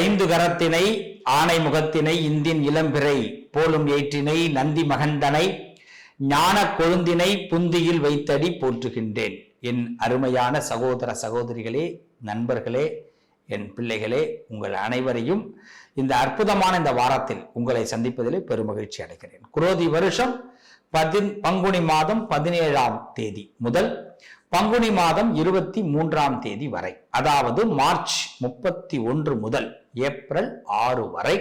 ஐந்து கரத்தினை ஆனை முகத்தினை இந்தின் இளம்பிறை போலும் ஏற்றினை நந்தி மகந்தனை ஞான கொழுந்தினை புந்தியில் வைத்தடி போற்றுகின்றேன். என் அருமையான சகோதர சகோதரிகளே நண்பர்களே என் பிள்ளைகளே உங்கள் அனைவரையும் இந்த அற்புதமான இந்த வாரத்தில் உங்களை சந்திப்பதிலே பெருமகிழ்ச்சி அடைகிறேன். குரோதி வருஷம் பதின் பங்குனி மாதம் பதினேழாம் தேதி முதல் பங்குனி மாதம் இருபத்தி மூன்றாம் தேதி வரை அதாவது மார்ச் முப்பத்தி ஒன்று முதல் ஏப்ரல் ஆறு வரை.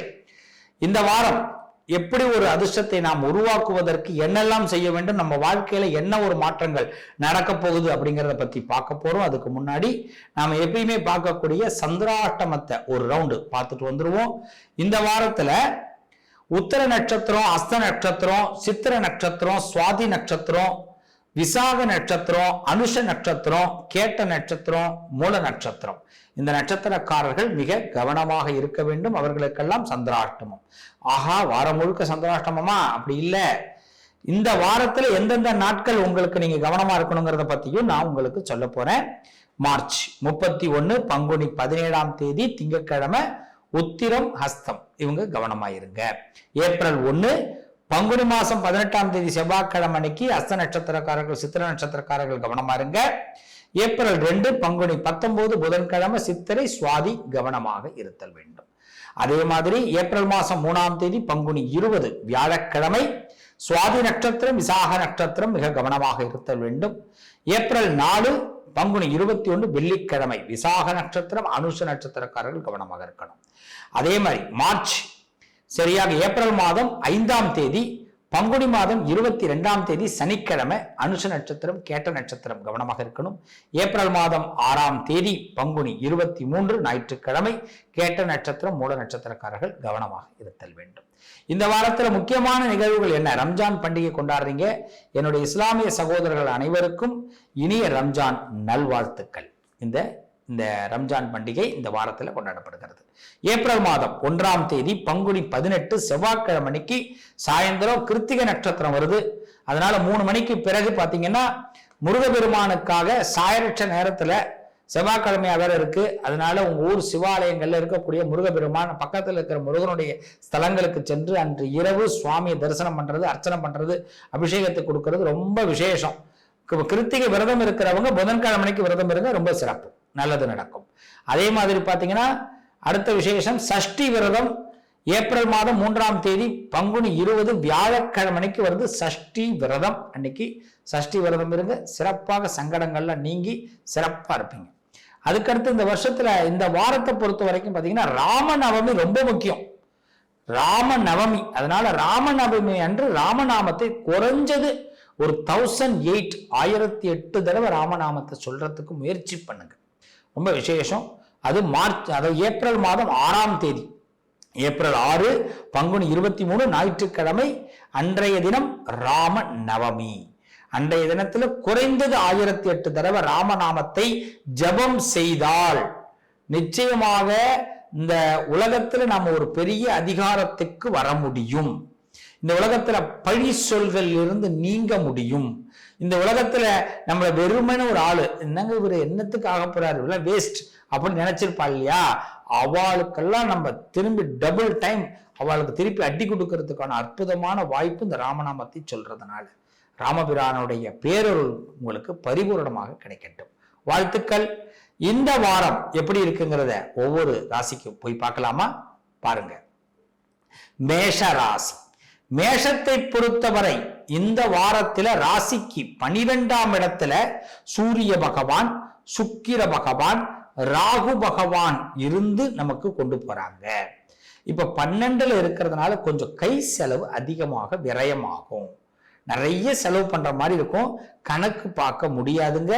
இந்த வாரம் எப்படி ஒரு அதிர்ஷ்டத்தை நாம் உருவாக்குவதற்கு என்னெல்லாம் செய்ய வேண்டும் நம்ம வாழ்க்கையில என்ன ஒரு மாற்றங்கள் நடக்க போகுது அப்படிங்கிறத பத்தி பார்க்க போறோம். அதுக்கு முன்னாடி நாம எப்பயுமே பார்க்கக்கூடிய சந்திராஷ்டமத்தை ஒரு ரவுண்டு பார்த்துட்டு வந்துருவோம். இந்த வாரத்துல உத்தர நட்சத்திரம் அஸ்த நட்சத்திரம் சித்திர நட்சத்திரம் சுவாதி நட்சத்திரம் விசாக நட்சத்திரம் அனுஷ நட்சத்திரம் கேட்ட நட்சத்திரம் மூல நட்சத்திரம். இந்த நட்சத்திரக்காரர்கள் மிக கவனமாக இருக்க வேண்டும். அவர்களுக்கெல்லாம் சந்திராஷ்டமம். ஆஹா வாரம் முழுக்க சந்திராஷ்டமமா? அப்படி இல்லை. இந்த வாரத்துல எந்தெந்த நாட்கள் உங்களுக்கு நீங்க கவனமா இருக்கணுங்கிறத பத்தியும் நான் உங்களுக்கு சொல்ல போறேன். மார்ச் முப்பத்தி ஒன்னு பங்குனி பதினேழாம் தேதி திங்கட்கிழமை உத்திரம் ஹஸ்தம். இவங்க கவனமா இருங்க. ஏப்ரல் ஒன்னு பங்குனி மாசம் பதினெட்டாம் தேதி செவ்வாய்க்கிழமை அன்னைக்கு அஸ்த நட்சத்திரக்காரர்கள் சித்திர நட்சத்திரக்காரர்கள் கவனமா இருங்க. ஏப்ரல் ரெண்டு பங்குனி பத்தொன்பது புதன்கிழமை சித்திரை சுவாதி கவனமாக இருத்தல் வேண்டும். அதே மாதிரி ஏப்ரல் மாசம் மூணாம் தேதி பங்குனி இருபது வியாழக்கிழமை சுவாதி நட்சத்திரம் விசாக நட்சத்திரம் மிக கவனமாக இருத்தல் வேண்டும். ஏப்ரல் நாலு பங்குனி இருபத்தி ஒன்று வெள்ளிக்கிழமை விசாக நட்சத்திரம் அனுஷ நட்சத்திரக்காரர்கள் கவனமாக இருக்கணும். அதே மாதிரி மார்ச் சரியாக ஏப்ரல் மாதம் ஐந்தாம் தேதி பங்குனி மாதம் இருபத்தி ரெண்டாம் தேதி சனிக்கிழமை அனுஷ நட்சத்திரம் கேட்ட நட்சத்திரம் கவனமாக இருக்கணும். ஏப்ரல் மாதம் ஆறாம் தேதி பங்குனி இருபத்தி மூன்று ஞாயிற்றுக்கிழமை கேட்ட நட்சத்திரம் மூல நட்சத்திரக்காரர்கள் கவனமாக இருத்தல் வேண்டும். இந்த வாரத்தில் முக்கியமான நிகழ்வுகள் என்ன? ரம்ஜான் பண்டிகை கொண்டாடுறீங்க. என்னுடைய இஸ்லாமிய சகோதரர்கள் அனைவருக்கும் இனிய ரம்ஜான் நல்வாழ்த்துக்கள். இந்த இந்த ரம்ஜான் பண்டிகை இந்த வாரத்தில் கொண்டாடப்படுகிறது. ஏப்ரல் மாதம் ஒன்றாம் தேதி பங்குனி பதினெட்டு செவ்வாய்க்கிழமை மணிக்கு சாயந்தரம் கிருத்திகை நட்சத்திரம் வருது. அதனால மூணு மணிக்கு பிறகு பார்த்தீங்கன்னா முருகபெருமானுக்காக சாயரட்ச நேரத்தில் செவ்வாய்க்கிழமையாக வேற இருக்கு. அதனால உங்க ஊர் சிவாலயங்கள்ல இருக்கக்கூடிய முருகபெருமான் பக்கத்தில் இருக்கிற முருகனுடைய ஸ்தலங்களுக்கு சென்று அன்று இரவு சுவாமியை தரிசனம் பண்றது அர்ச்சனை பண்றது அபிஷேகத்தை கொடுக்கறது ரொம்ப விசேஷம். கிருத்திகை விரதம் இருக்கிறவங்க புதன்கிழமைக்கு விரதம் இருங்க ரொம்ப சிறப்பு. நல்லது நடக்கும். அதே மாதிரி பார்த்தீங்கன்னா அடுத்த விசேஷம் சஷ்டி விரதம். ஏப்ரல் மாதம் மூன்றாம் தேதி பங்குனி இருபது வியாழக்கிழமைக்கு வருது சஷ்டி விரதம். அன்னைக்கு சஷ்டி விரதம் இருங்க. சிறப்பாக சங்கடங்கள்லாம் நீங்கி சிறப்பா இருப்பீங்க. அதுக்கடுத்து இந்த வருஷத்துல இந்த வாரத்தை பொறுத்த வரைக்கும் பாத்தீங்கன்னா ராமநவமி ரொம்ப முக்கியம். ராமநவமி. அதனால ராமநவமி அன்று ராமநாமத்தை குறைஞ்சது ஒரு தௌசண்ட் எயிட் ஆயிரத்தி எட்டு தடவை ராமநாமத்தை சொல்றதுக்கு முயற்சி பண்ணுங்க. ரொம்ப விசேஷம். அது மார்ச் அதாவது ஏப்ரல் மாதம் ஆறாம் தேதி. ஏப்ரல் ஆறு பங்குனி இருபத்தி மூணு ஞாயிற்றுக்கிழமை அன்றைய தினம் ராம நவமி. அன்றைய தினத்துல குறைந்தது ஆயிரத்தி எட்டு தடவை ராமநாமத்தை ஜெபம் செய்தால் நிச்சயமாக இந்த உலகத்துல நாம ஒரு பெரிய அதிகாரத்துக்கு வர முடியும். இந்த உலகத்துல பழி சொல்கள் இருந்து நீங்க முடியும். இந்த உலகத்துல நம்மளை வெறுமையான ஒரு ஆளு என்னங்க இவரு என்னத்துக்கு ஆக போறாரு? இவ்வளவு வேஸ்ட் அப்படின்னு நினைச்சிருப்பா இல்லையா? அவளுக்கெல்லாம் நம்ம திரும்பி டபுள் டைம் அவளுக்கு திருப்பி அடி கொடுக்கறதுக்கான அற்புதமான வாய்ப்பு இந்த ராமநாமத்தை சொல்றதுனால. ராமபிரானுடைய பேரொருள் உங்களுக்கு பரிபூரணமாக கிடைக்கட்டும். வாழ்த்துக்கள். இந்த வாரம் எப்படி இருக்குங்கிறத ஒவ்வொரு ராசிக்கும் போய் பார்க்கலாமா? பாருங்க. மேஷ ராசி. மேஷத்தை பொறுத்தவரை இந்த வாரத்துல ராசிக்கு பனிரெண்டாம் இடத்துல சூரிய பகவான் சுக்கிர பகவான் ராகு பகவான் இருந்து நமக்கு கொண்டு போறாங்க. இப்ப பன்னெண்டுல இருக்கிறதுனால கொஞ்சம் கை செலவு அதிகமாக விரயமாகும். நிறைய செலவு பண்ற மாதிரி இருக்கும். கணக்கு பார்க்க முடியாதுங்க.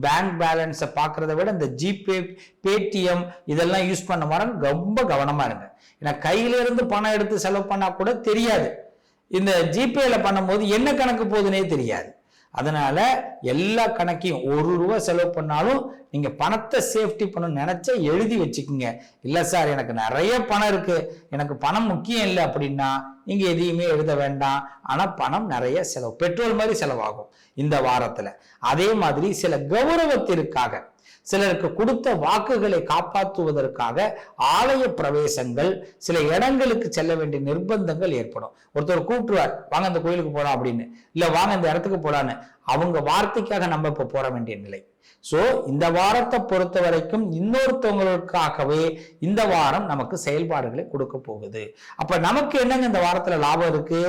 பேங்க் பேலன்ஸை பார்க்கறத விட இந்த ஜிபே பேடிஎம் இதெல்லாம் யூஸ் பண்ண மாதிரி ரொம்ப கவனமா இருங்க. ஏன்னா கையில இருந்து பணம் எடுத்து செலவு பண்ணா கூட தெரியாது. இந்த ஜிபேல பண்ணும்போது என்ன கணக்கு போகுதுன்னே தெரியாது. அதனால எல்லா கணக்கையும் ஒரு ரூபா செலவு பண்ணாலும் நீங்க பணத்தை சேஃப்டி பண்ணணும்னு நினைச்சா எழுதி வச்சுக்கோங்க. இல்ல சார் எனக்கு நிறைய பணம் இருக்கு. எனக்கு பணம் முக்கியம் இல்லை அப்படின்னா நீங்க எதையுமே எழுத வேண்டாம். ஆனா பணம் நிறைய செலவு பெட்ரோல் மாதிரி செலவாகும் இந்த வாரத்துல. அதே மாதிரி சில கௌரவத்திற்காக சிலருக்கு கொடுத்த வாக்குகளை காப்பாற்றுவதற்காக ஆலய பிரவேசங்கள் சில இடங்களுக்கு செல்ல வேண்டிய நிர்பந்தங்கள் ஏற்படும். ஒருத்தர் கூப்பிடுவார் வாங்க அந்த கோயிலுக்கு போகலாம் அப்படின்னு. இல்லை வாங்க இந்த இடத்துக்கு போகலான்னு அவங்க வார்த்தைக்காக நம்ம இப்ப போற வேண்டிய நிலை. சோ இந்த வாரத்தை பொறுத்த வரைக்கும் இன்னொருத்தவங்களுக்காகவே இந்த வாரம் நமக்கு செயல்பாடுகளை கொடுக்க போகுது. அப்ப நமக்கு என்னங்க இந்த வாரத்துல லாபம் இருக்கு?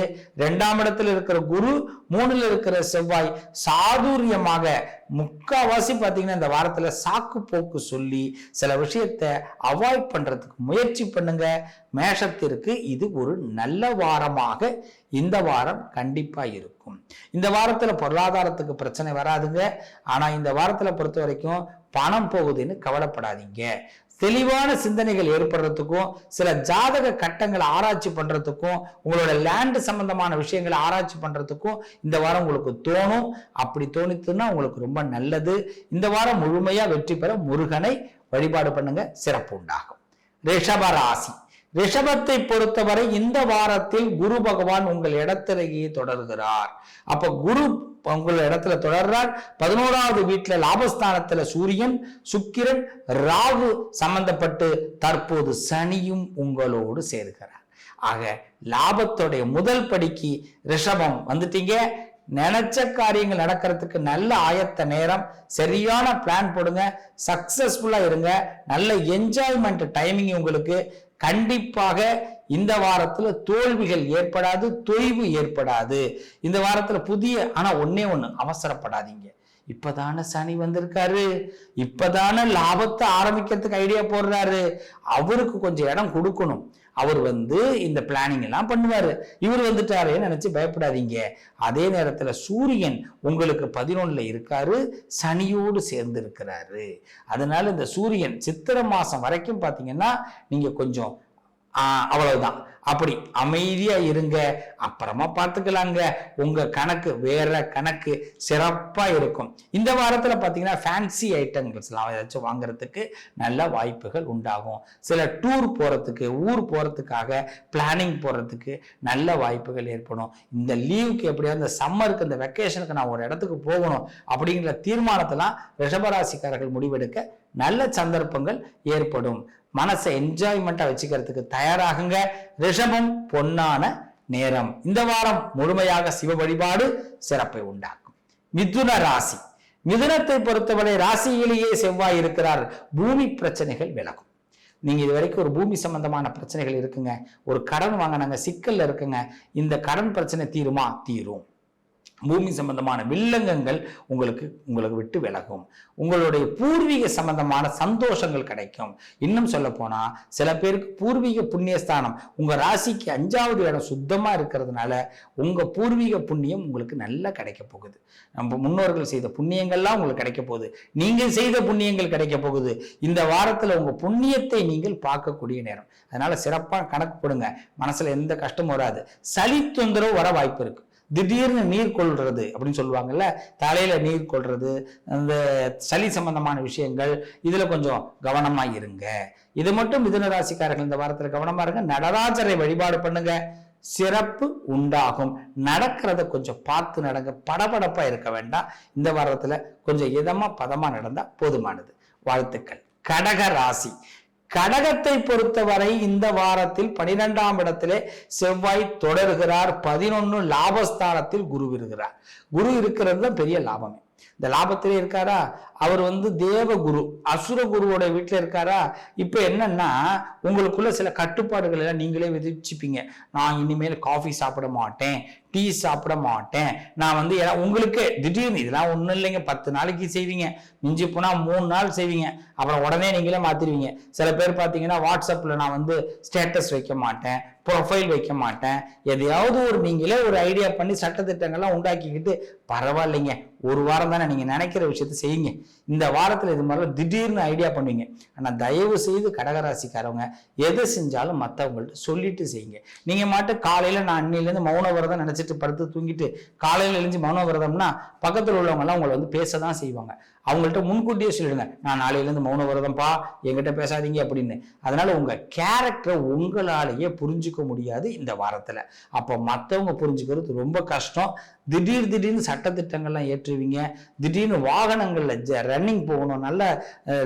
ரெண்டாம் இடத்துல இருக்கிற குரு மூணுல இருக்கிற செவ்வாய் சாதுரியமாக முக்காவாசி பார்த்தீங்கன்னா இந்த வாரத்தில் சாக்கு போக்கு சொல்லி சில விஷயத்த அவாய்ட் பண்ணுறதுக்கு முயற்சி பண்ணுங்க. மேஷத்திற்கு இது ஒரு நல்ல வாரமாக இந்த வாரம் கண்டிப்பாக இருக்கும். இந்த வாரத்தில் பொருளாதாரத்துக்கு பிரச்சனை வராதுங்க. ஆனால் இந்த வாரத்தில் பொறுத்த வரைக்கும் பணம் போகுதுன்னு கவலைப்படாதீங்க. தெளிவான சிந்தனைகள் ஏற்படுறதுக்கும் சில ஜாதக கட்டங்களை ஆராய்ச்சி பண்றதுக்கும் உங்களோட லேண்டு சம்பந்தமான விஷயங்களை ஆராய்ச்சி பண்றதுக்கும் இந்த வாரம் உங்களுக்கு தோணும். அப்படி தோணித்துன்னா உங்களுக்கு ரொம்ப நல்லது. இந்த வாரம் முழுமையா வெற்றி பெற முருகனை வழிபாடு பண்ணுங்க. சிறப்பு உண்டாகும். ரிஷப ராசி. ரிஷபத்தை பொறுத்தவரை இந்த வாரத்தில் குரு பகவான் உங்கள் இடத்திலேயே தொடர்கிறார். அப்ப குரு உங்கள் இடத்துல தொடர்றார். பதினோராவது வீட்டுல லாபஸ்தானத்துல சூரியன் சுக்கிரன் ராகு சம்பந்தப்பட்டு தற்போது சனியும் உங்களோடு சேர்கிறார். ஆக லாபத்துடைய முதல் படிக்கு ரிஷபம் வந்துட்டீங்க. நினைச்ச காரியங்கள் நடக்கிறதுக்கு நல்ல ஆயத்த நேரம். சரியான பிளான் போடுங்க. சக்சஸ்ஃபுல்லா இருங்க. நல்ல என்ஜாய்மெண்ட் டைமிங் உங்களுக்கு. கண்டிப்பாக இந்த வாரத்துல தோல்விகள் ஏற்படாது தொய்வு ஏற்படாது. இந்த வாரத்துல புதிய ஆனா ஒன்னே ஒண்ணு அவசரப்படாதீங்க. இப்பதான சனி வந்திருக்காரு. இப்பதான லாபத்தை ஆரம்பிக்கிறதுக்கு ஐடியா போடுறாரு. அவருக்கு கொஞ்சம் இடம் கொடுக்கணும். அவர் வந்து இந்த பிளானிங் எல்லாம் பண்ணுவாரு. இவர் வந்துட்டாரேன்னு நினைச்சு பயப்படாதீங்க. அதே நேரத்துல சூரியன் உங்களுக்கு பதினொன்னுல இருக்காரு. சனியோடு சேர்ந்து இருக்கிறாரு அதனால இந்த சூரியன் சித்திரை மாசம் வரைக்கும் பாத்தீங்கன்னா நீங்க கொஞ்சம் அவ்வளவுதான். அப்படி அமைதியா இருங்க. அப்புறமா பார்த்துக்கலாங்க. உங்க கணக்கு வேற கணக்கு சிறப்பா இருக்கும். இந்த வாரத்துல பாத்தீங்கன்னா ஃபேன்சி ஐட்டங்கள்ஸ்லாம் ஏதாச்சும் வாங்குறதுக்கு நல்ல வாய்ப்புகள் உண்டாகும். சில டூர் போறதுக்கு ஊர் போறதுக்காக பிளானிங் போறதுக்கு நல்ல வாய்ப்புகள் ஏற்படும். இந்த லீவுக்கு எப்படியாவது இந்த சம்மருக்கு இந்த வெக்கேஷனுக்கு நான் ஒரு இடத்துக்கு போகணும் அப்படிங்கிற தீர்மானத்தெல்லாம் ரிஷபராசிக்காரர்கள் முடிவெடுக்க நல்ல சந்தர்ப்பங்கள் ஏற்படும். மனசை என்ஜாய்மெண்ட்டாக வச்சுக்கிறதுக்கு தயாராகுங்க. ரிஷபம் பொன்னான நேரம். இந்த வாரம் முழுமையாக சிவ வழிபாடு சிறப்பை உண்டாக்கும். மிதுன ராசி. மிதுனத்தை பொறுத்தவரை ராசியிலேயே செவ்வாய் இருக்கிறார். பூமி பிரச்சனைகள் விலகும். நீங்க இது வரைக்கும் ஒரு பூமி சம்பந்தமான பிரச்சனைகள் இருக்குங்க. ஒரு கடன் வாங்கினாங்க சிக்கல்ல இருக்குங்க. இந்த கடன் பிரச்சனை தீருமா? தீரும். பூமி சம்பந்தமான வில்லங்கங்கள் உங்களுக்கு உங்களுக்கு விட்டு விலகும். உங்களுடைய பூர்வீக சம்பந்தமான சந்தோஷங்கள் கிடைக்கும். இன்னும் சொல்ல போனால் சில பேருக்கு பூர்வீக புண்ணியஸ்தானம் உங்கள் ராசிக்கு அஞ்சாவது இடம் சுத்தமாக இருக்கிறதுனால உங்கள் பூர்வீக புண்ணியம் உங்களுக்கு நல்லா கிடைக்க போகுது. நம்ம முன்னோர்கள் செய்த புண்ணியங்கள்லாம் உங்களுக்கு கிடைக்க போகுது. நீங்கள் செய்த புண்ணியங்கள் கிடைக்க போகுது. இந்த வாரத்தில் உங்கள் புண்ணியத்தை நீங்கள் பார்க்கக்கூடிய நேரம். அதனால சிறப்பாக கணக்கு போடுங்க. மனசில் எந்த கஷ்டமும் வராது. சளி தொந்தரவு வர வாய்ப்பு இருக்குது திடீர்னு நீர் கொள்றது அப்படின்னு சொல்லுவாங்கல்ல தலையில நீர் கொள்றது அந்த சளி சம்பந்தமான விஷயங்கள் இதுல கொஞ்சம் கவனமா இருங்க. இது மட்டும் மிதுன ராசிக்காரர்கள் இந்த வாரத்துல கவனமா இருங்க. நடராஜரை வழிபாடு பண்ணுங்க. சிறப்பு உண்டாகும். நடக்கிறத கொஞ்சம் பார்த்து நடங்க. படபடப்பா இருக்க வேண்டாம். இந்த வாரத்துல கொஞ்சம் இதமா பதமா நடந்தா போதுமானது. வாழ்த்துக்கள். கடக ராசி. கடகத்தை பொறுத்தவரை இந்த வாரத்தில் பனிரெண்டாம் இடத்திலே செவ்வாய் தொடர்கிறார். பதினொன்னு லாபஸ்தானத்தில் குரு இருக்கிறார். குரு இருக்கிறது தான் பெரிய லாபமே. இந்த லாபத்திலே இருக்காரா? அவர் வந்து தேவ குரு அசுர குருவோட வீட்டில் இருக்காரா? இப்போ என்னன்னா உங்களுக்குள்ள சில கட்டுப்பாடுகள் எல்லாம் நீங்களே விதிச்சுப்பீங்க. நான் இனிமேல் காஃபி சாப்பிட மாட்டேன். டீ சாப்பிட மாட்டேன். நான் வந்து உங்களுக்கு திடீர்னு இதெல்லாம் ஒன்றும் இல்லைங்க. பத்து நாளைக்கு செய்வீங்க. மிஞ்சி போனால் மூணு நாள் செய்வீங்க. அப்புறம் உடனே நீங்களே மாற்றிடுவீங்க சில பேர் பார்த்தீங்கன்னா வாட்ஸ்அப்பில் நான் வந்து ஸ்டேட்டஸ் வைக்க மாட்டேன். ப்ரொஃபைல் வைக்க மாட்டேன். எதையாவது ஒரு நீங்களே ஒரு ஐடியா பண்ணி சட்டத்திட்டங்கள்லாம் உண்டாக்கிக்கிட்டு பரவாயில்லைங்க. ஒரு வாரம் தானே நீங்கள் நினைக்கிற விஷயத்த செய்யுங்க. இந்த வாரத்தில் இது மாதிரிலாம் திடீர்னு ஐடியா பண்ணுவீங்க. ஆனால் தயவு செய்து கடகராசிக்காரவங்க எதை செஞ்சாலும் மற்றவங்கள்ட்ட சொல்லிட்டு செய்யுங்க. நீங்கள் மட்டும் காலையில் நான் அன்னிலேருந்து மௌன விரதம் நினச்சிட்டு படுத்து தூங்கிட்டு காலையில் எழுந்து மௌன விரதம்னா பக்கத்தில் உள்ளவங்கலாம் உங்களை வந்து பேச தான் செய்வாங்க. அவங்கள்ட்ட முன்கூட்டியே சொல்லிடுங்க. நான் நாளையிலேருந்து மௌன விரதம்ப்பா எங்கிட்ட பேசாதீங்க அப்படின்னு. அதனால உங்க கேரக்டரை உங்களாலேயே புரிஞ்சுக்க முடியாது இந்த வாரத்தில். அப்போ மற்றவங்க புரிஞ்சுக்கிறது ரொம்ப கஷ்டம். திடீர் திடீர்னு சட்டத்திட்டங்கள்லாம் ஏற்றுவீங்க. திடீர்னு வாகனங்களில் ரன்னிங் போகணும் நல்ல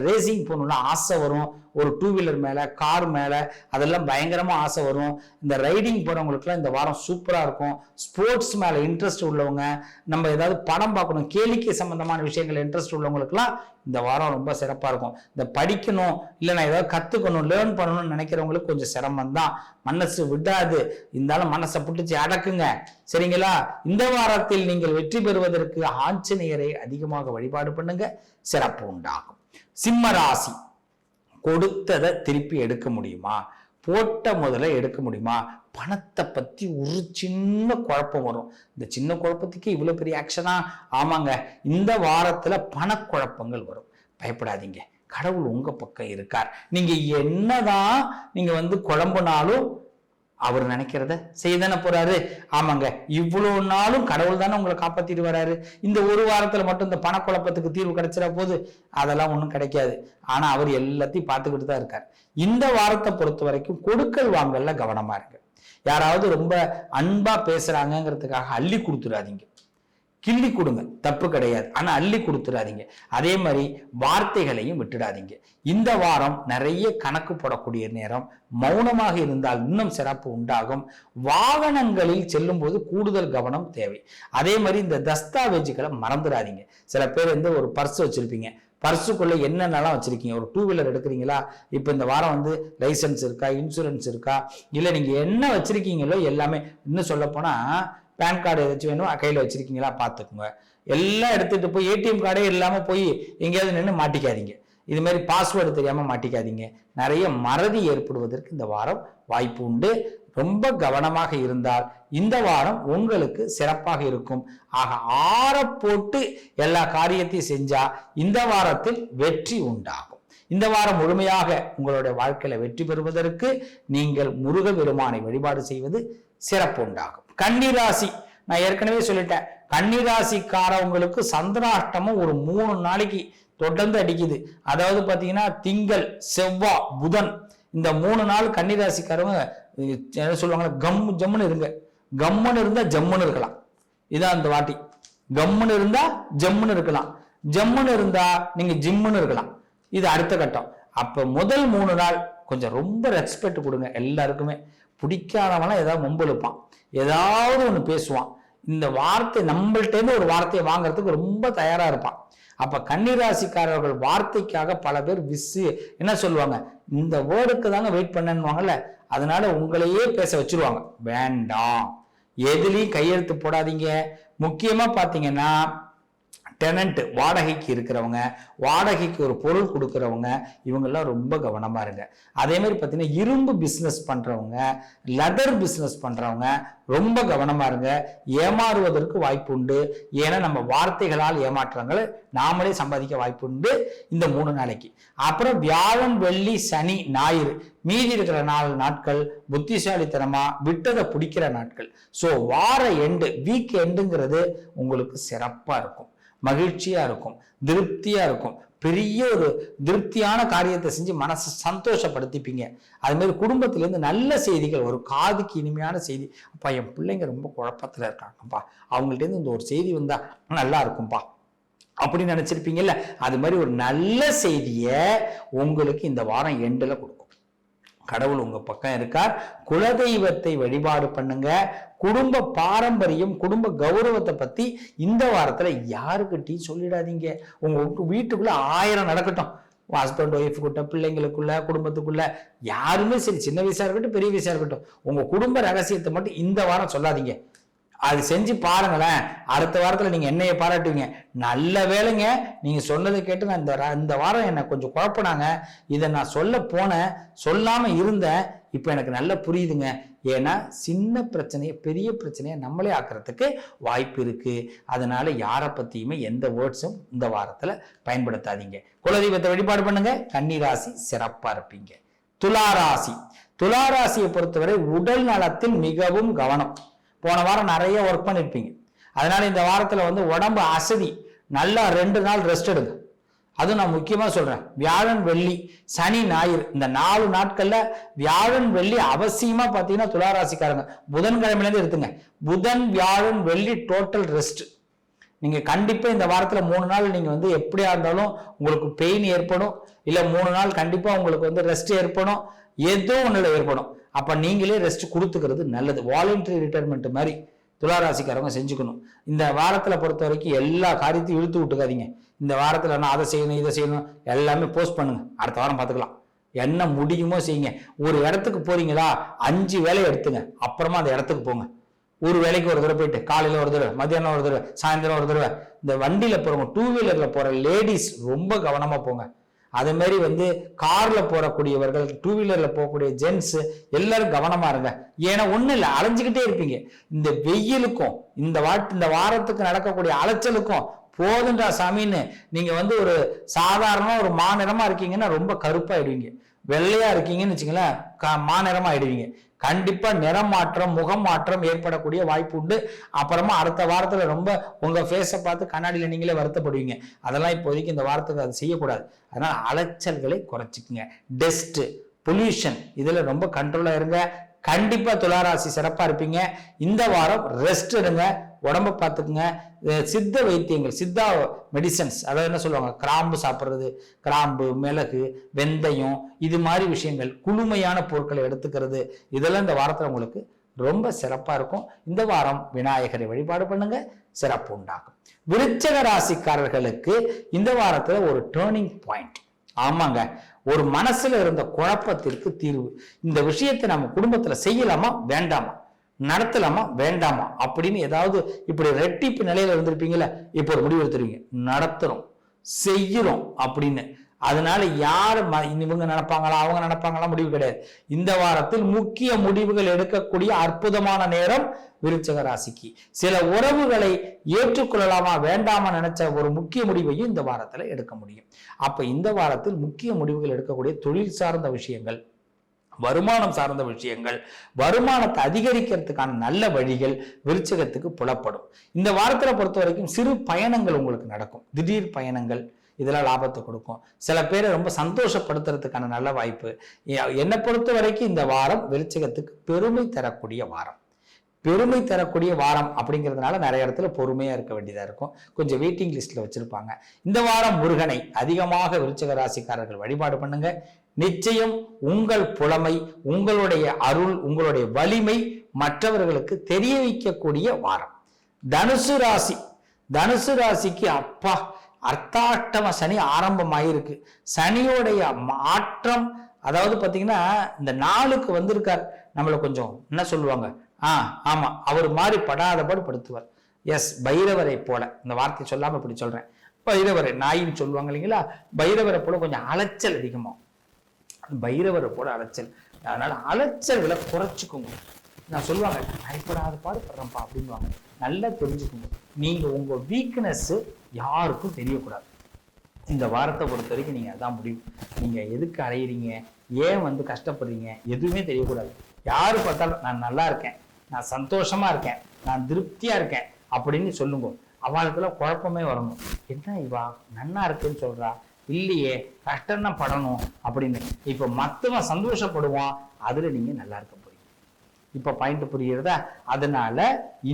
ரேசிங் போகணும்னு ஆசை வரும். ஒரு டூ வீலர் மேலே கார் மேலே அதெல்லாம் பயங்கரமாக ஆசை வரும். இந்த ரைடிங் போகிறவங்களுக்குலாம் இந்த வாரம் சூப்பராக இருக்கும். ஸ்போர்ட்ஸ் மேலே இன்ட்ரெஸ்ட் உள்ளவங்க நம்ம ஏதாவது படம் பார்க்கணும். கேளிக்கை சம்பந்தமான விஷயங்கள் இன்ட்ரெஸ்ட் உள்ளவங்க உள்ளவங்களுக்குலாம் இந்த வாரம் ரொம்ப சிறப்பாக இருக்கும். இந்த படிக்கணும் இல்லை நான் ஏதாவது கற்றுக்கணும் லேர்ன் பண்ணணும்னு நினைக்கிறவங்களுக்கு கொஞ்சம் சிரமம் தான் மனசு விடாது. இருந்தாலும் மனசை பிடிச்சி அடக்குங்க. சரிங்களா? இந்த வாரத்தில் நீங்கள் வெற்றி பெறுவதற்கு ஆஞ்சநேயரை அதிகமாக வழிபாடு பண்ணுங்க. சிறப்பு உண்டாகும். சிம்ம ராசி கொடுத்ததை திருப்பி எடுக்க முடியுமா? போட்ட முதல்ல எடுக்க முடியுமா? பணத்தை பத்தி ஒரு சின்ன குழப்பம் வரும். இந்த சின்ன குழப்பத்துக்கு இவ்வளவு பெரிய ஆக்ஷனா ஆமாங்க. இந்த வாரத்துல பணக்குழப்பங்கள் வரும். பயப்படாதீங்க. கடவுள் உங்க பக்கம் இருக்கார். நீங்க என்னதான் நீங்க வந்து குழம்புனாலும் அவர் நினைக்கிறத செய்ய தானே போறாரு. ஆமாங்க. இவ்வளவு நாளும் கடவுள் தானே உங்களை காப்பாத்திட்டு வராரு. இந்த ஒரு வாரத்துல மட்டும் இந்த பணக்குழப்பத்துக்கு தீர்வு கிடைச்சிட போது அதெல்லாம் ஒன்றும் கிடைக்காது. ஆனா அவர் எல்லாத்தையும் பார்த்துக்கிட்டு தான் இருக்கார். இந்த வாரத்தை பொறுத்த வரைக்கும் கொடுக்கல் வாங்கல்ல கவனமா இருக்கு யாராவது ரொம்ப அன்பா பேசுறாங்கிறதுக்காக அள்ளி கொடுத்துடாதீங்க கிள்ளி கொடுங்க. தப்பு கிடையாது. ஆனா அள்ளி கொடுத்துடாதீங்க அதே மாதிரி வார்த்தைகளையும் விட்டுடாதீங்க இந்த வாரம் நிறைய கணக்கு போடக்கூடிய நேரம். மௌனமாக இருந்தால் இன்னும் சிறப்பு உண்டாகும். வாகனங்களில் செல்லும்போது கூடுதல் கவனம் தேவை. அதே மாதிரி இந்த தஸ்தாவேஜுகளை மறந்துடாதீங்க சில பேர் வந்து ஒரு பர்ஸ் வச்சிருப்பீங்க. பர்சுக்குள்ள என்னென்னலாம் வச்சிருக்கீங்க? ஒரு டூ வீலர் எடுக்கிறீங்களா? இப்போ இந்த வாரம் வந்து லைசன்ஸ் இருக்கா? இன்சூரன்ஸ் இருக்கா? இல்லை நீங்கள் என்ன வச்சிருக்கீங்களோ எல்லாமே இன்னும் சொல்லப்போனால் பேன் கார்டு ஏதாச்சும் வேணும்? கையில் வச்சிருக்கீங்களா? பார்த்துக்குங்க எல்லாம் எடுத்துகிட்டு போய் ஏடிஎம் கார்டே இல்லாமல் போய் எங்கேயாவது நின்று மாட்டிக்காதீங்க. இது மாதிரி பாஸ்வேர்டு தெரியாமல் மாட்டிக்காதீங்க. நிறைய மறதி ஏற்படுவதற்கு இந்த வாரம் வாய்ப்பு உண்டு. ரொம்ப கவனமாக இருந்தால் இந்த வாரம் உங்களுக்கு சிறப்பாக இருக்கும். ஆக ஆற போட்டு எல்லா காரியத்தையும் செஞ்சா இந்த வாரத்தில் வெற்றி உண்டாகும். இந்த வாரம் முழுமையாக உங்களுடைய வாழ்க்கையில வெற்றி பெறுவதற்கு நீங்கள் முருக பெருமானை வழிபாடு செய்வது சிறப்பு உண்டாகும். கன்னிராசி நான் ஏற்கனவே சொல்லிட்டேன். கன்னிராசிக்காரவங்களுக்கு சந்திராஷ்டமம் ஒரு மூணு நாளைக்கு தொடர்ந்து அடிக்குது. அதாவது பாத்தீங்கன்னா திங்கள் செவ்வாய் புதன் இந்த மூணு நாள் கன்னிராசிக்காரவங்க என்ன சொல்லுவாங்க கம் ஜம்முன்னு இருங்க. கம்முன்னு இருந்தா ஜம்முன்னு இருக்கலாம். இதான் அந்த வாட்டி. கம்முன்னு இருந்தா ஜம்முன்னு இருக்கலாம். ஜம்முன்னு இருந்தா நீங்க ஜிம்முன்னு இருக்கலாம். இது அடுத்த கட்டம். அப்ப முதல் மூணு நாள் கொஞ்சம் ரொம்ப ரெஸ்பெக்ட் கொடுங்க எல்லாருக்குமே. பிடிக்காதவனா ஏதாவது மும்பெழுப்பான் ஏதாவது ஒன்று பேசுவான். இந்த வார்த்தை நம்மள்டேருந்து ஒரு வார்த்தையை வாங்குறதுக்கு ரொம்ப தயாரா இருப்பான். அப்ப கன்னிராசிக்காரர்கள் வார்த்தைக்காக பல பேர் விசு என்ன சொல்லுவாங்க? இந்த வேர்டுக்கு தாங்க வெயிட் பண்ணுவாங்கல்ல அதனால உங்களையே பேச வச்சிருவாங்க. வேண்டாம். எதுலையும் கையெழுத்து போடாதீங்க. முக்கியமா பாத்தீங்கன்னா டெனண்ட் வாடகைக்கு இருக்கிறவங்க வாடகைக்கு ஒரு பொருள் கொடுக்குறவங்க இவங்கெல்லாம் ரொம்ப கவனமாக இருங்க. அதே மாதிரி பார்த்தீங்கன்னா இரும்பு பிஸ்னஸ் பண்ணுறவங்க லெதர் பிஸ்னஸ் பண்ணுறவங்க ரொம்ப கவனமாக இருங்க. ஏமாறுவதற்கு வாய்ப்பு உண்டு. ஏன்னா நம்ம வார்த்தைகளால் ஏமாற்றங்களை நாமளே சம்பாதிக்க வாய்ப்பு உண்டு இந்த மூணு நாளைக்கு. அப்புறம் வியாழன் வெள்ளி சனி ஞாயிறு. மீதி இருக்கிற நாலு நாட்கள் புத்திசாலித்தனமா விட்டதை பிடிக்கிற நாட்கள். ஸோ வார எண்டு வீக் எண்டுங்கிறது உங்களுக்கு சிறப்பாக இருக்கும். மகிழ்ச்சியா இருக்கும் திருப்தியா இருக்கும். பெரிய ஒரு திருப்தியான காரியத்தை செஞ்சு மனசை சந்தோஷப்படுத்திப்பீங்க. அது மாதிரி குடும்பத்திலேருந்து நல்ல செய்திகள் ஒரு காதுக்கு இனிமையான செய்தி. அப்பா என் பிள்ளைங்க ரொம்ப குழப்பத்தில் இருக்காங்கப்பா. அவங்கள்ட்ட இந்த ஒரு செய்தி வந்தா நல்லா இருக்கும்ப்பா அப்படின்னு நினச்சிருப்பீங்கல்ல? அது மாதிரி ஒரு நல்ல செய்தியை உங்களுக்கு இந்த வாரம் எண்டில் கொடுக்கும். கடவுள் உங்க பக்கம் இருக்கார். குலதெய்வத்தை வழிபாடு பண்ணுங்க. குடும்ப பாரம்பரியம் குடும்ப கௌரவத்தை பத்தி இந்த வாரத்துல யாருக்கிட்டையும் சொல்லிடாதீங்க. உங்க வீட்டுக்குள்ள ஆயிரம் நடக்கட்டும். ஹஸ்பண்ட் ஒய்ஃப் கிட்ட பிள்ளைங்களுக்குள்ள குடும்பத்துக்குள்ள யாருமே சரி சின்ன வயசா இருக்கட்டும் பெரிய வயசா இருக்கட்டும் உங்க குடும்ப ரகசியத்தை மட்டும் இந்த வாரம் சொல்லாதீங்க. அது செஞ்சு பாருங்களேன். அடுத்த வாரத்தில் நீங்கள் என்னைய பாராட்டுவீங்க. நல்ல வேலைங்க. நீங்கள் சொன்னதை கேட்டு நான் இந்த இந்த வாரம் என்னை கொஞ்சம் குழப்பினாங்க. இதை நான் சொல்ல போனேன். சொல்லாமல் இருந்தேன். இப்போ எனக்கு நல்லா புரியுதுங்க. ஏன்னா சின்ன பிரச்சனையை பெரிய பிரச்சனையை நம்மளே ஆக்கிறதுக்கு வாய்ப்பு இருக்குது அதனால் யாரை பற்றியுமே எந்த வேர்ட்ஸும் இந்த வாரத்தில் பயன்படுத்தாதீங்க. குலதெய்வத்தை வழிபாடு பண்ணுங்கள் கன்னிராசி சிறப்பாக இருப்பீங்க. துளாராசி. துளாராசியை பொறுத்தவரை உடல் நலத்தில் மிகவும் கவனம். போன வாரம் நிறைய ஒர்க் பண்ணியிருப்பீங்க அதனால இந்த வாரத்தில் வந்து உடம்பு அசதி நல்லா ரெண்டு நாள் ரெஸ்ட் எடுங்க. அதுவும் நான் முக்கியமாக சொல்கிறேன் வியாழன் வெள்ளி சனி ஞாயிறு இந்த நாலு நாட்களில் வியாழன் வெள்ளி அவசியமாக பார்த்தீங்கன்னா துளாராசிக்காரங்க. புதன்கிழமையிலேருந்து எடுத்துங்க. புதன் வியாழன் வெள்ளி டோட்டல் ரெஸ்ட் நீங்கள் கண்டிப்பாக இந்த வாரத்தில் மூணு நாள் நீங்கள் வந்து எப்படியா இருந்தாலும் உங்களுக்கு பெயின் ஏற்படும். இல்லை மூணு நாள் கண்டிப்பாக உங்களுக்கு வந்து ரெஸ்ட் ஏற்படும். ஏதோ ஒன்றில் ஏற்படும். அப்போ நீங்களே ரெஸ்ட் கொடுத்துக்கிறது நல்லது. வாலண்டரி ரிட்டைர்மெண்ட் மாதிரி துளாராசிக்காரவங்க செஞ்சுக்கணும். இந்த வாரத்தில் பொறுத்த வரைக்கும் எல்லா காரியத்தையும் இழுத்து விட்டுக்காதீங்க. இந்த வாரத்தில் நான் அதை செய்யணும் இதை செய்யணும் எல்லாமே போஸ்ட் பண்ணுங்க. அடுத்த வாரம் பார்த்துக்கலாம். என்ன முடியுமோ செய்யுங்க. ஒரு இடத்துக்கு போறீங்களா அஞ்சு வேலையை எடுத்துங்க. அப்புறமா அந்த இடத்துக்கு போங்க. ஒரு வேலைக்கு ஒரு தடவை போயிட்டு காலையில் ஒரு தடவை மத்தியானம் ஒரு தடவை சாயந்தரம் ஒரு தடவை. இந்த வண்டியில் போகிறவங்க டூ வீலரில் போகிற லேடிஸ் ரொம்ப கவனமாக போங்க. அதே மாதிரி வந்து கார்ல போறக்கூடியவர்கள் டூ வீலர்ல போகக்கூடிய ஜென்ஸ் எல்லாரும் கவனமா இருங்க. ஏன்னா ஒண்ணு இல்லை அலைஞ்சுக்கிட்டே இருப்பீங்க. இந்த வெயிலுக்கும் இந்த வாட் இந்த வாரத்துக்கு நடக்கக்கூடிய அலைச்சலுக்கும் போதுண்டா சாமின்னு நீங்க வந்து ஒரு சாதாரண ஒரு மாநிறமா இருக்கீங்கன்னா ரொம்ப கருப்பாயிடுவீங்க. வெள்ளையா இருக்கீங்கன்னு வச்சுங்களேன் க- மாநிறமா ஆயிடுவீங்க. கண்டிப்பா நிறம் மாற்றம் முகம் மாற்றம் ஏற்படக்கூடிய வாய்ப்பு உண்டு. அப்புறமா அடுத்த வாரத்துல ரொம்ப உங்க ஃபேஸை பார்த்து கண்ணாடியில நீங்களே வருத்தப்படுவீங்க. அதெல்லாம் இப்போதைக்கு இந்த வாரத்துக்கு அது செய்யக்கூடாது. அதனால அலைச்சல்களை குறைச்சிக்கங்க. டெஸ்ட் பொல்யூஷன் இதுல ரொம்ப கண்ட்ரோலா இருங்க. கண்டிப்பா துளாராசி சிறப்பா இருப்பீங்க. இந்த வாரம் ரெஸ்ட் எடுங்க. உடம்ப பார்த்துக்குங்க. சித்த வைத்தியங்கள் சித்தா மெடிசன்ஸ் அதாவது என்ன சொல்லுவாங்க? கிராம்பு சாப்பிட்றது கிராம்பு மிளகு வெந்தயம் இது மாதிரி விஷயங்கள் குளுமையான பொருட்களை எடுத்துக்கிறது. இதெல்லாம் இந்த வாரத்தில் உங்களுக்கு ரொம்ப சிறப்பாக இருக்கும். இந்த வாரம் விநாயகரை வழிபாடு பண்ணுங்க. சிறப்பு உண்டாகும். விருச்சக ராசிக்காரர்களுக்கு இந்த வாரத்தில் ஒரு டேர்னிங் பாயிண்ட் ஆமாங்க. ஒரு மனசுல இருந்த குழப்பத்திற்கு தீர்வு. இந்த விஷயத்தை நம்ம குடும்பத்துல செய்யலாமா? வேண்டாமா? நடத்தலாமா? வேண்டாமா? அப்படின்னு ஏதாவது இப்படி ரெட்டிப்பு நிலையில இருந்திருப்பீங்களா இப்போ ஒரு முடிவு எடுத்துருவீங்க. நடத்துறோம். செய்யறோம் அப்படின்னு. அதனால யார் இவங்க நினைப்பாங்களா? அவங்க நினைப்பாங்களா? முடிவு கிடையாது. இந்த வாரத்தில் முக்கிய முடிவுகள் எடுக்கக்கூடிய அற்புதமான நேரம் விருச்சக ராசிக்கு. சில உறவுகளை ஏற்றுக்கொள்ளலாமா? வேண்டாமா? நினைச்ச ஒரு முக்கிய முடிவையும் இந்த வாரத்துல எடுக்க முடியும். அப்ப இந்த வாரத்தில் முக்கிய முடிவுகள் எடுக்கக்கூடிய தொழில் சார்ந்த விஷயங்கள் வருமானம் சார்ந்த விஷயங்கள் வருமானத்தை அதிகரிக்கிறதுக்கான நல்ல வழிகள் விருச்சகத்துக்கு புலப்படும். இந்த வாரத்துல பொறுத்த வரைக்கும் சிறு பயணங்கள் உங்களுக்கு நடக்கும். திடீர் பயணங்கள் இதெல்லாம் லாபத்தை கொடுக்கும். சில பேரை ரொம்ப சந்தோஷப்படுத்துறதுக்கான நல்ல வாய்ப்பு. என்னை பொறுத்த வரைக்கும் இந்த வாரம் விருச்சகத்துக்கு பெருமை தரக்கூடிய வாரம். பெருமை தரக்கூடிய வாரம் அப்படிங்கிறதுனால நிறைய இடத்துல பொறுமையா இருக்க வேண்டியதா இருக்கும். கொஞ்சம் வெயிட்டிங் லிஸ்ட்ல வச்சிருப்பாங்க. இந்த வாரம் முருகனை அதிகமாக விருச்சக ராசிக்காரர்கள் வழிபாடு பண்ணுங்க. நிச்சயம் உங்கள் புலமை உங்களுடைய அருள் உங்களுடைய வலிமை மற்றவர்களுக்கு தெரிய வைக்கக்கூடிய வாரம். தனுசு ராசி. தனுசு ராசிக்கு அப்பா அர்த்தாட்டம சனி ஆரம்பமாயிருக்கு. சனியோடைய மாற்றம் அதாவது பார்த்தீங்கன்னா இந்த நாளுக்கு வந்திருக்கார். நம்மளை கொஞ்சம் என்ன சொல்லுவாங்க? ஆ ஆமா அவர் மாதிரி படாதபாடு படுத்துவார். எஸ் பைரவரை போல. இந்த வார்த்தை சொல்லாமல் இப்படி சொல்றேன். பைரவரை நாயின்னு சொல்லுவாங்க இல்லைங்களா? பைரவரை போல கொஞ்சம் அலைச்சல் அதிகமாகும். பைரவரை போல அலைச்சல். அதனால அலைச்சல்களை குறைச்சிக்கோங்க. நான் சொல்லுவாங்க பயப்படாத பாடுபடுறேன்ப்பா அப்படின்வாங்க நல்லா தெரிஞ்சுக்கோங்க. நீங்க உங்க வீக்னஸ் யாருக்கும் தெரியக்கூடாது. இந்த வாரத்தை பொறுத்த வரைக்கும் நீங்க அதான் முடிவு. நீங்க எதுக்கு அலையிறீங்க? ஏன் வந்து கஷ்டப்படுறீங்க? எதுவுமே தெரியக்கூடாது. யாரு பார்த்தாலும் நான் நல்லா இருக்கேன். நான் சந்தோஷமா இருக்கேன். நான் திருப்தியா இருக்கேன். அப்படின்னு சொல்லுங்க. அவளுக்குள்ள குழப்பமே வரணும். என்ன இவா? நன்னா இருக்குன்னு சொல்றா? இல்லையே கஷ்டம் தான் படணும் அப்படின்னு. இப்போ மற்றவன் சந்தோஷப்படுவான் அதில் நீங்கள் நல்லா இருக்க போறீங்க. இப்போ பாயிண்ட் புரிகிறதா? அதனால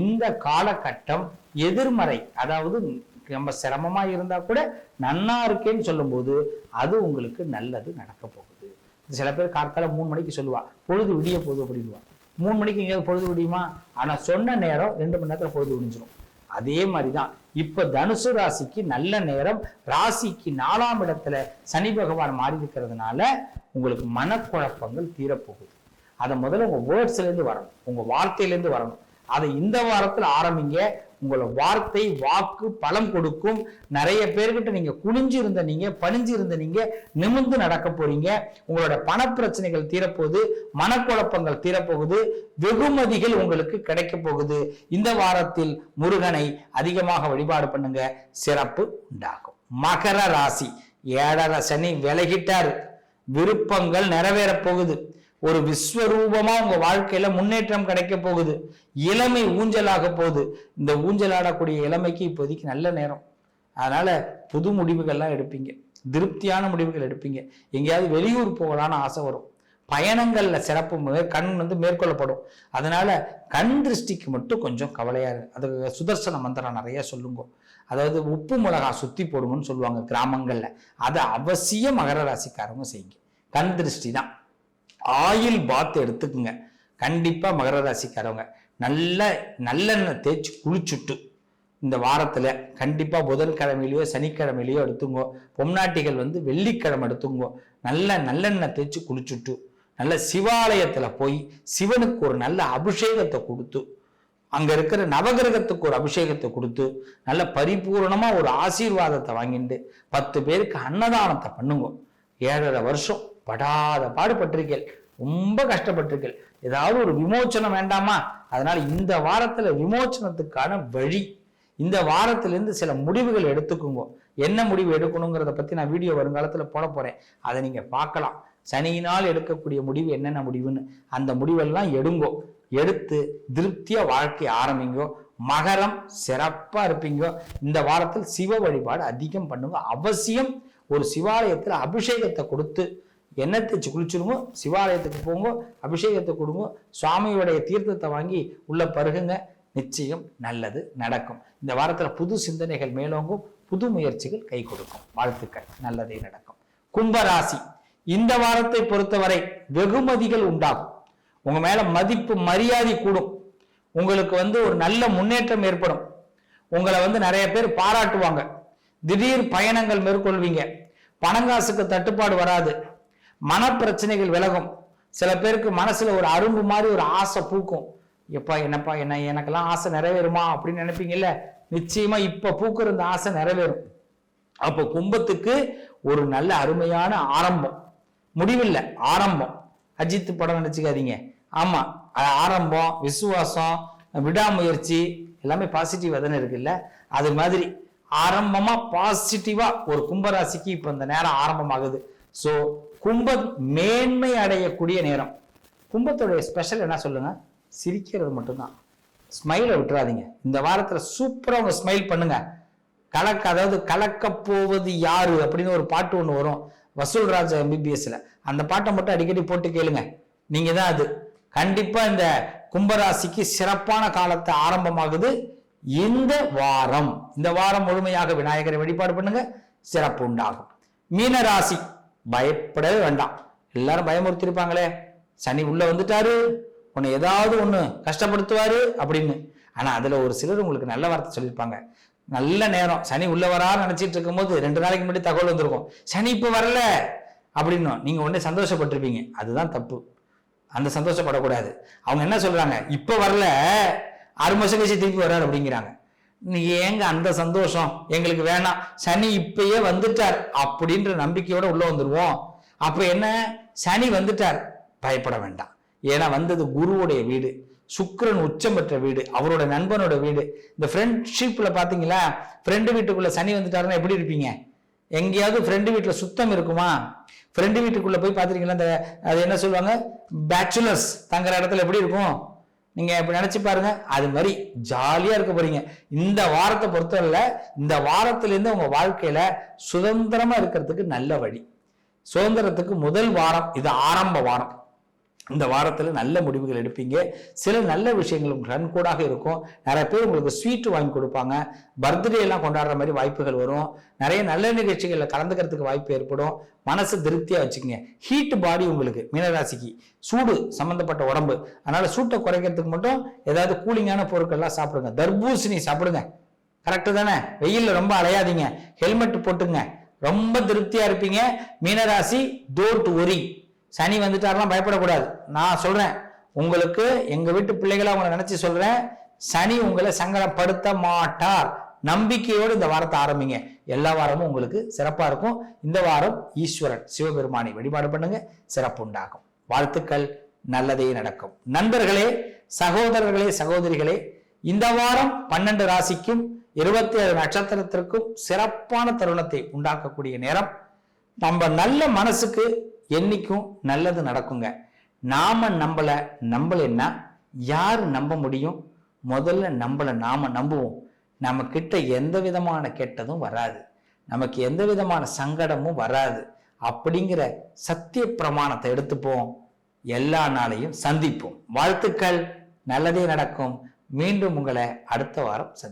இந்த காலகட்டம் எதிர்மறை அதாவது ரொம்ப சிரமமாக இருந்தால் கூட நன்னா இருக்கேன்னு சொல்லும்போது அது உங்களுக்கு நல்லது நடக்க போகுது. சில பேர் கார்த்தால மூணு மணிக்கு சொல்லுவா பொழுது விடிய போகுது அப்படின்னுவா. மூணு மணிக்கு எங்கேயாவது பொழுது விடியுமா? ஆனால் சொன்ன நேரம் ரெண்டு மணி நேரத்தில் பொழுது விடிஞ்சிடும் அதே மாதிரி தான் இப்ப தனுசு ராசிக்கு நல்ல நேரம் ராசிக்கு நாலாம் இடத்துல சனி பகவான் மாறி இருக்கிறதுனால உங்களுக்கு மனக்குழப்பங்கள் தீரப்போகுது. அதை முதல்ல உங்க வேர்ட்ஸ்லேருந்து வரணும். உங்க வார்த்தையிலேருந்து வரணும். அதை இந்த வாரத்துல ஆரம்பிங்க. உங்களோட வார்த்தை வாக்கு பலம் கொடுக்கும். நிறைய பேர்கிட்ட நீங்க குனிஞ்சு இருந்த நீங்க பணிஞ்சு இருந்த நீங்க நிமிர்ந்து நடக்க போறீங்க. உங்களோட பணப்பிரச்சனைகள் தீரப்போகுது மனக்குழப்பங்கள் தீரப்போகுது வெகுமதிகள் உங்களுக்கு கிடைக்க போகுது. இந்த வாரத்தில் முருகனை அதிகமாக வழிபாடு பண்ணுங்க. சிறப்பு உண்டாகும். மகர ராசி. ஏழரை சனி விலகிட்டாரு. விருப்பங்கள் நிறைவேறப் போகுது. ஒரு விஸ்வரூபமா உங்க வாழ்க்கையில முன்னேற்றம் கிடைக்க போகுது. இளமை ஊஞ்சலாக போகுது. இந்த ஊஞ்சலாடக்கூடிய இளமைக்கு இப்போதைக்கு நல்ல நேரம். அதனால புது முடிவுகள்லாம் எடுப்பீங்க. திருப்தியான முடிவுகள் எடுப்பீங்க. எங்கேயாவது வெளியூர் போகலான்னு ஆசை வரும். பயணங்கள்ல சிறப்பு கண் வந்து மேற்கொள்ளப்படும். அதனால கண் திருஷ்டிக்கு மட்டும் கொஞ்சம் கவலையா இருக்கு அது சுதர்சன மந்திரம் நிறைய சொல்லுங்க. அதாவது உப்பு மிளகா சுத்தி போடுங்கன்னு சொல்லுவாங்க கிராமங்கள்ல. அதை அவசியம் மகர ராசிக்காரங்க செய்யுங்க. கண் திருஷ்டி தான். ஆயில் பாத் எடுத்துக்குங்க. கண்டிப்பா மகர ராசிக்காரவங்க. நல்ல நல்லெண்ணெய் தேய்ச்சி குளிச்சுட்டு இந்த வாரத்துல கண்டிப்பா புதன்கிழமையிலையோ சனிக்கிழமையிலையோ எடுத்துங்கோ. பொம்னாட்டிகள் வந்து வெள்ளிக்கிழமை எடுத்துங்கோ. நல்ல நல்லெண்ணெய் தேய்ச்சி குளிச்சுட்டு நல்ல சிவாலயத்துல போய் சிவனுக்கு ஒரு நல்ல அபிஷேகத்தை கொடுத்து அங்க இருக்கிற நவகிரகத்துக்கு ஒரு அபிஷேகத்தை கொடுத்து நல்ல பரிபூரணமா ஒரு ஆசீர்வாதத்தை வாங்கிட்டு பத்து பேருக்கு அன்னதானத்தை பண்ணுங்க. ஏழரை வருஷம் படாத பாடுபட்டிருக்கேள் ரொம்ப கஷ்டப்பட்டிருக்கேள் ஏதாவது ஒரு விமோச்சனம் வேண்டாமா? அதனால இந்த வாரத்துல விமோச்சனத்துக்கான வழி இந்த வாரத்திலிருந்து சில முடிவுகள் எடுத்துக்குங்க. என்ன முடிவு எடுக்கணுங்கிறத பத்தி நான் வீடியோ வருங்காலத்துல போட போறேன். அதை நீங்க பார்க்கலாம். சனியினால் எடுக்கக்கூடிய முடிவு என்னென்ன முடிவுன்னு அந்த முடிவெல்லாம் எடுங்கோ. எடுத்து திருப்தியா வாழ்க்கையை ஆரம்பிங்கோ. மகரம் சிறப்பா இருப்பீங்க. இந்த வாரத்தில் சிவ வழிபாடு அதிகம் பண்ணுங்க. அவசியம் ஒரு சிவாலயத்தில் அபிஷேகத்தை கொடுத்து எண்ணெய் தேய்ச்சி குளிச்சிருங்க சிவாலயத்துக்கு போங்க அபிஷேகத்தை கொடுங்க சுவாமியுடைய தீர்த்தத்தை வாங்கி உள்ள பருகுங்க. நிச்சயம் நல்லது நடக்கும். இந்த வாரத்தில் புது சிந்தனைகள் மேலோங்கும் புது முயற்சிகள் கை கொடுக்கும். வாழ்த்துக்கள். நல்லதே நடக்கும். கும்பராசி. இந்த வாரத்தை பொறுத்தவரை வெகுமதிகள் உண்டாகும். உங்க மேல மதிப்பு மரியாதை கூடும். உங்களுக்கு வந்து ஒரு நல்ல முன்னேற்றம் ஏற்படும். உங்களை வந்து நிறைய பேர் பாராட்டுவாங்க. திடீர் பயணங்கள் மேற்கொள்வீங்க. பணங்காசுக்கு தட்டுப்பாடு வராது. மனப்பிரச்சனைகள் விலகும். சில பேருக்கு மனசுல ஒரு அரும்பு மாதிரி ஒரு ஆசை பூக்கும். எப்பா என்னப்பா என்ன எனக்கெல்லாம் ஆசை நிறைவேறுமா அப்படின்னு நினைப்பீங்கல்ல? நிச்சயமா இப்ப பூக்குற இந்த ஆசை நிறைவேறும். அப்போ கும்பத்துக்கு ஒரு நல்ல அருமையான ஆரம்பம். முடிவில்லை ஆரம்பம். அஜித் படம் நினைச்சுக்காதீங்க. ஆமா ஆரம்பம் விசுவாசம் விடாமுயற்சி எல்லாமே பாசிட்டிவ் தானே இருக்குல்ல? அது மாதிரி ஆரம்பமா பாசிட்டிவா ஒரு கும்பராசிக்கு இப்ப இந்த நேரம் ஆரம்பமாகுது. ஸோ கும்பம் மேன்மை அடையக்கூடிய நேரம். கும்பத்துடைய ஸ்பெஷல் என்ன சொல்லுங்க? சிரிக்கிறது மட்டும்தான். ஸ்மைலை விட்டுறாதீங்க. இந்த வாரத்தில் சூப்பராக உங்க ஸ்மைல் பண்ணுங்க. கலக்க அதாவது கலக்க போவது யாரு? அப்படின்னு ஒரு பாட்டு ஒன்று வரும். வசூல் ராஜா எம்பிபிஎஸ்ல அந்த பாட்டை மட்டும் அடிக்கடி போட்டு கேளுங்க. நீங்க தான் அது. கண்டிப்பா இந்த கும்பராசிக்கு சிறப்பான காலத்தை ஆரம்பமாகுது இந்த வாரம். இந்த வாரம் முழுமையாக விநாயகரை வழிபாடு பண்ணுங்க. சிறப்பு உண்டாகும். மீனராசி. பயப்படவே வேண்டாம். எல்லாரும் பயமுறுத்திருப்பாங்களே சனி உள்ள வந்துட்டாரு. உன்னை ஏதாவது ஒன்று கஷ்டப்படுத்துவாரு அப்படின்னு. ஆனால் அதில் ஒரு சிலர் உங்களுக்கு நல்ல வார்த்தை சொல்லியிருப்பாங்க. நல்ல நேரம். சனி உள்ள வரா நினச்சிட்டு இருக்கும்போது ரெண்டு நாளைக்கு முன்னாடி தகவல் வந்திருக்கும். சனி இப்போ வரல அப்படின்னும் நீங்கள் உடனே சந்தோஷப்பட்டிருப்பீங்க. அதுதான் தப்பு. அந்த சந்தோஷப்படக்கூடாது. அவங்க என்ன சொல்கிறாங்க இப்போ வரல. ஆறு மாதம் கழிச்சு திருப்பி வர்றாரு அப்படிங்கிறாங்க. நீ ஏங்க அந்த சந்தோஷம்? எங்களுக்கு வேணாம். சனி இப்பயே வந்துட்டார் அப்படின்ற நம்பிக்கையோட உள்ள வந்துடுவோம் அப்ப என்ன? சனி வந்துட்டார். பயப்பட வேண்டாம். ஏன்னா வந்தது குருவுடைய வீடு சுக்கரன் உச்சம் பெற்ற வீடு அவரோட நண்பனோட வீடு. இந்த ஃப்ரெண்ட்ஷிப்ல பாத்தீங்களா? ஃப்ரெண்டு வீட்டுக்குள்ள சனி வந்துட்டாருன்னா எப்படி இருப்பீங்க? எங்கேயாவது ஃப்ரெண்டு வீட்டில் சுத்தம் இருக்குமா? ஃப்ரெண்டு வீட்டுக்குள்ளே போய் பார்த்துருக்கீங்களா அந்த அது என்ன சொல்லுவாங்க? பேச்சுலர்ஸ் தங்குற இடத்துல எப்படி இருக்கும்? நீங்க இப்ப நினைச்சு பாருங்க அது மாதிரி ஜாலியா இருக்க போறீங்க. இந்த வாரத்தை பொறுத்தவரையில இந்த வாரத்துல இருந்து உங்க வாழ்க்கையில சுதந்திரமா இருக்கிறதுக்கு நல்ல வழி. சுதந்திரத்துக்கு முதல் வாரம் இது ஆரம்ப வாரம். இந்த வாரத்தில் நல்ல முடிவுகள் எடுப்பீங்க. சில நல்ல விஷயங்கள் உங்களுக்கு கண்கூடாக இருக்கும். நிறைய பேர் உங்களுக்கு ஸ்வீட் வாங்கி கொடுப்பாங்க. பர்த்டே எல்லாம் கொண்டாடுற மாதிரி வாய்ப்புகள் வரும். நிறைய நல்ல நிகழ்ச்சிகளில் கலந்துக்கிறதுக்கு வாய்ப்பு ஏற்படும். மனசு திருப்தியாக வச்சுக்கோங்க. ஹீட் பாடி உங்களுக்கு மீனராசிக்கு. சூடு சம்மந்தப்பட்ட உடம்பு. அதனால் சூட்டை குறைக்கிறதுக்கு மட்டும் ஏதாவது கூலிங்கான பொருட்கள்லாம் சாப்பிடுங்க. தர்பூசணி சாப்பிடுங்க. கரெக்டு தானே? வெயிலில் ரொம்ப அலையாதீங்க. ஹெல்மெட் போட்டுங்க. ரொம்ப திருப்தியாக இருப்பீங்க. மீனராசி டோன்ட் ஒரி சனி வந்துட்டாரெல்லாம் பயப்படக்கூடாது. நான் சொல்றேன் உங்களுக்கு எங்க வீட்டு பிள்ளைகளை உங்களை நினைச்சு சொல்றேன் சனி உங்களை சங்கடப்படுத்த மாட்டார். நம்பிக்கையோடு இந்த வாரத்தை ஆரம்பிங்க. எல்லா வாரமும் உங்களுக்கு சிறப்பாக இருக்கும். இந்த வாரம் ஈஸ்வரன் சிவபெருமானை வழிபாடு பண்ணுங்க. சிறப்பு உண்டாகும். வாழ்த்துக்கள் நல்லதே நடக்கும். நண்பர்களே சகோதரர்களே சகோதரிகளே இந்த வாரம் பன்னெண்டு ராசிக்கும் இருபத்தி ஏழு நட்சத்திரத்திற்கும் சிறப்பான தருணத்தை உண்டாக்கக்கூடிய நேரம். நம்ம நல்ல மனசுக்கு என்னைக்கும் நல்லது நடக்குங்க. நாம நம்பல நம்பலைன்னா யார் நம்ப முடியும்? முதல்ல நம்மளை நாம நம்புவோம். நம்ம கிட்ட எந்த விதமான கெட்டதும் வராது. நமக்கு எந்த விதமான சங்கடமும் வராது. அப்படிங்கிற சத்திய பிரமாணத்தை எடுத்துப்போம். எல்லா நாளையும் சந்திப்போம். வாழ்த்துக்கள். நல்லதே நடக்கும். மீண்டும் உங்களை அடுத்த வாரம் சந்திப்போம்.